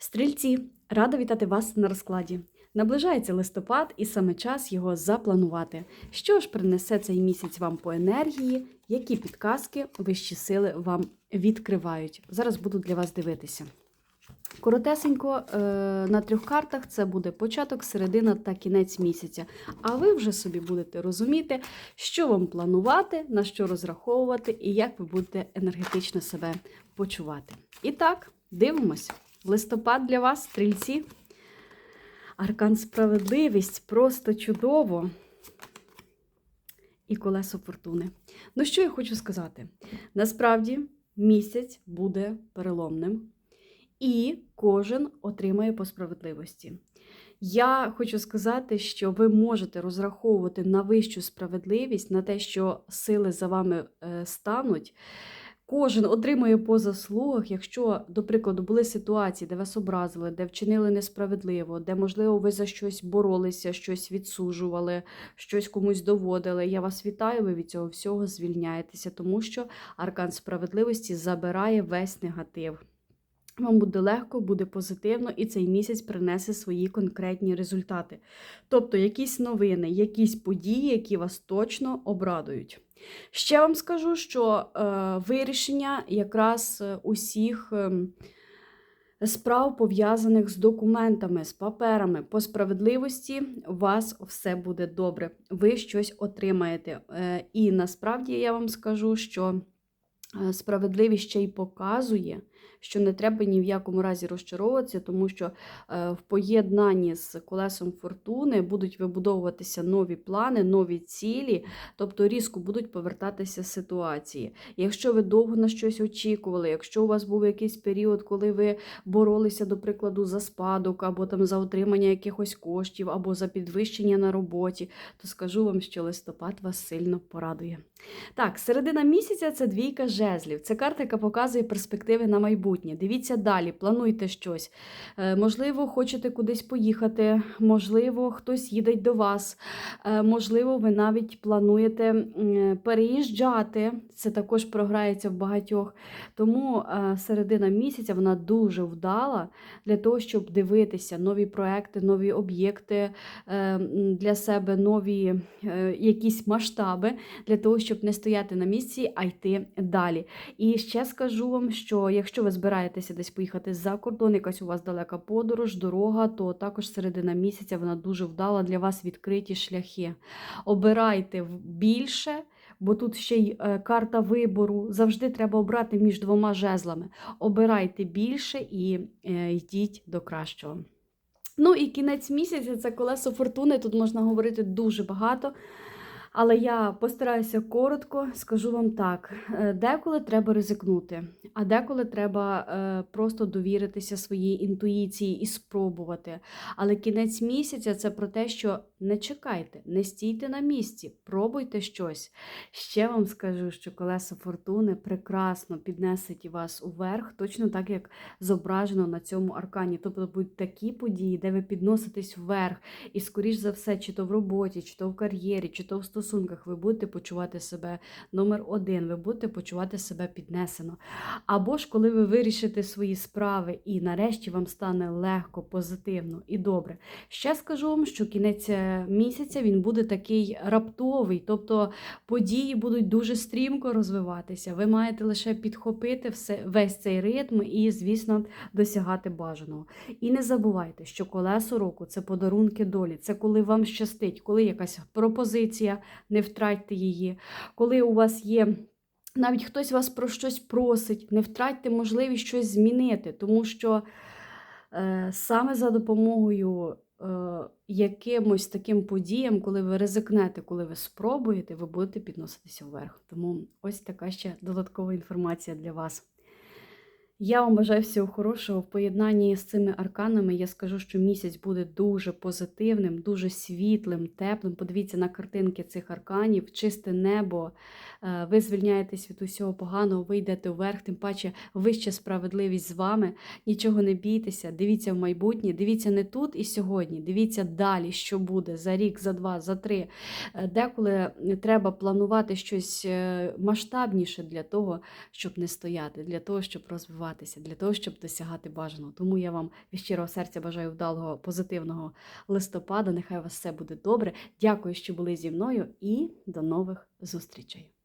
Стрільці, рада вітати вас на розкладі. Наближається листопад і саме час його запланувати. Що ж принесе цей місяць вам по енергії, які підказки вищі сили вам відкривають? Зараз буду для вас дивитися. Коротесенько е, на трьох картах це буде початок, середина та кінець місяця. А ви вже собі будете розуміти, що вам планувати, на що розраховувати і як ви будете енергетично себе почувати. І так, дивимось. Листопад для вас, стрільці. Аркан справедливість просто чудово. І колесо фортуни. Ну, що я хочу сказати? Насправді, місяць буде переломним, і кожен отримає по справедливості. Я хочу сказати, що ви можете розраховувати на вищу справедливість, на те, що сили за вами е, стануть. Кожен отримує по заслугах, якщо, до прикладу, були ситуації, де вас образили, де вчинили несправедливо, де, можливо, ви за щось боролися, щось відсужували, щось комусь доводили. Я вас вітаю, ви від цього всього звільняєтеся, тому що аркан справедливості забирає весь негатив. Вам буде легко, буде позитивно, і цей місяць принесе свої конкретні результати. Тобто якісь новини, якісь події, які вас точно обрадують. Ще вам скажу, що е, вирішення якраз е, усіх е, справ, пов'язаних з документами, з паперами по справедливості, у вас все буде добре. Ви щось отримаєте. Е, і насправді я вам скажу, що е, справедливість ще й показує. Що не треба ні в якому разі розчаровуватися, тому що е, в поєднанні з колесом фортуни будуть вибудовуватися нові плани, нові цілі, тобто різко будуть повертатися ситуації. Якщо ви довго на щось очікували, якщо у вас був якийсь період, коли ви боролися, до прикладу, за спадок, або там за отримання якихось коштів, або за підвищення на роботі, то скажу вам, що листопад вас сильно порадує. Так, середина місяця це двійка жезлів. Це карта, яка показує перспективи на майбутнє. Дивіться далі, плануйте щось. Е, Можливо, хочете кудись поїхати, можливо, хтось їде до вас, Е, можливо, ви навіть плануєте переїжджати. Це також програється в багатьох. Тому е, середина місяця вона дуже вдала для того, щоб дивитися нові проекти, нові об'єкти для себе, нові якісь масштаби для того, щоб не стояти на місці, а йти далі. І ще скажу вам, що якщо ви збираєтеся десь поїхати за кордон, якась у вас далека подорож, дорога, то також середина місяця вона дуже вдала для вас відкриті шляхи. Обирайте більше. Бо тут ще й е, карта вибору. Завжди треба обрати між двома жезлами. Обирайте більше і е, йдіть до кращого. Ну і кінець місяця це колесо фортуни. Тут можна говорити дуже багато. Але я постараюся коротко, скажу вам так: е, деколи треба ризикнути, а деколи треба е, просто довіритися своїй інтуїції і спробувати. Але кінець місяця це про те, що не чекайте, не стійте на місці, пробуйте щось. Ще вам скажу, що колесо фортуни прекрасно піднесуть вас уверх, точно так, як зображено на цьому аркані. Тобто будуть такі події, де ви підноситесь вверх, і, скоріш за все, чи то в роботі, чи то в кар'єрі, чи то в стосунках, ви будете почувати себе номер один, ви будете почувати себе піднесено. Або ж коли ви вирішите свої справи і нарешті вам стане легко, позитивно і добре. Ще скажу вам, що кінець е, місяця він буде такий раптовий, тобто події будуть дуже стрімко розвиватися. Ви маєте лише підхопити все, весь цей ритм і, звісно, досягати бажаного. І не забувайте, що колесо року це подарунки долі, це коли вам щастить, коли якась пропозиція, не втратьте її, коли у вас є. Навіть хтось вас про щось просить, не втратьте можливість щось змінити, тому що е, саме за допомогою е, якимось таким подіям, коли ви ризикнете, коли ви спробуєте, ви будете підноситися вверх. Тому ось така ще додаткова інформація для вас. Я вам бажаю всього хорошого. В поєднанні з цими арканами я скажу, що місяць буде дуже позитивним, дуже світлим, теплим. Подивіться на картинки цих арканів, чисте небо. Е, Ви звільняєтесь від усього поганого, ви йдете вверх, тим паче вища справедливість з вами. Нічого не бійтеся, дивіться в майбутнє, дивіться не тут і сьогодні, дивіться далі, що буде за рік, за два, за три. Е, Деколи треба планувати щось е, масштабніше для того, щоб не стояти, для того, щоб розвиватися. Тренуватися для того, щоб досягати бажаного. Тому я вам від щирого серця бажаю вдалого позитивного листопада. Нехай у вас все буде добре. Дякую, що були зі мною, і до нових зустрічей.